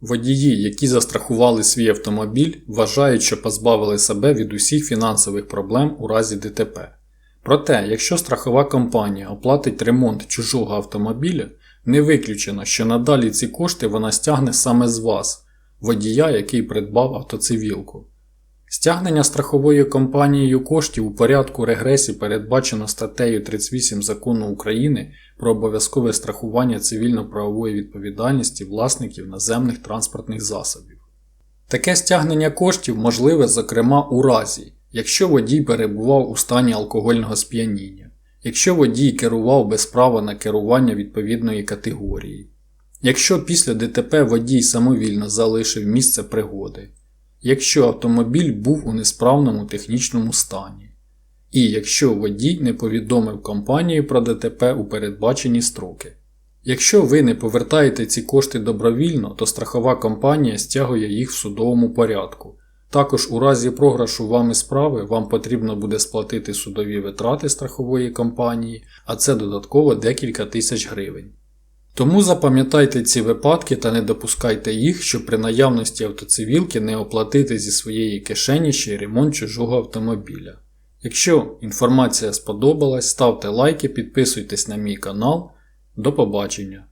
Водії, які застрахували свій автомобіль, вважають, що позбавили себе від усіх фінансових проблем у разі ДТП. Проте, якщо страхова компанія оплатить ремонт чужого автомобіля, не виключено, що надалі ці кошти вона стягне саме з вас, водія, який придбав автоцивілку. Стягнення страховою компанією коштів у порядку регресії передбачено статтею 38 Закону України про обов'язкове страхування цивільно-правової відповідальності власників наземних транспортних засобів. Таке стягнення коштів можливе, зокрема, у разі, якщо водій перебував у стані алкогольного сп'яніння, якщо водій керував без права на керування відповідної категорії, якщо після ДТП водій самовільно залишив місце пригоди, якщо автомобіль був у несправному технічному стані, і якщо водій не повідомив компанію про ДТП у передбачені строки. Якщо ви не повертаєте ці кошти добровільно, то страхова компанія стягує їх в судовому порядку. Також у разі програшу вами справи вам потрібно буде сплатити судові витрати страхової компанії, а це додатково декілька тисяч гривень. Тому запам'ятайте ці випадки та не допускайте їх, щоб при наявності автоцивілки не оплатити зі своєї кишені ще й ремонт чужого автомобіля. Якщо інформація сподобалась, ставте лайки, підписуйтесь на мій канал. До побачення!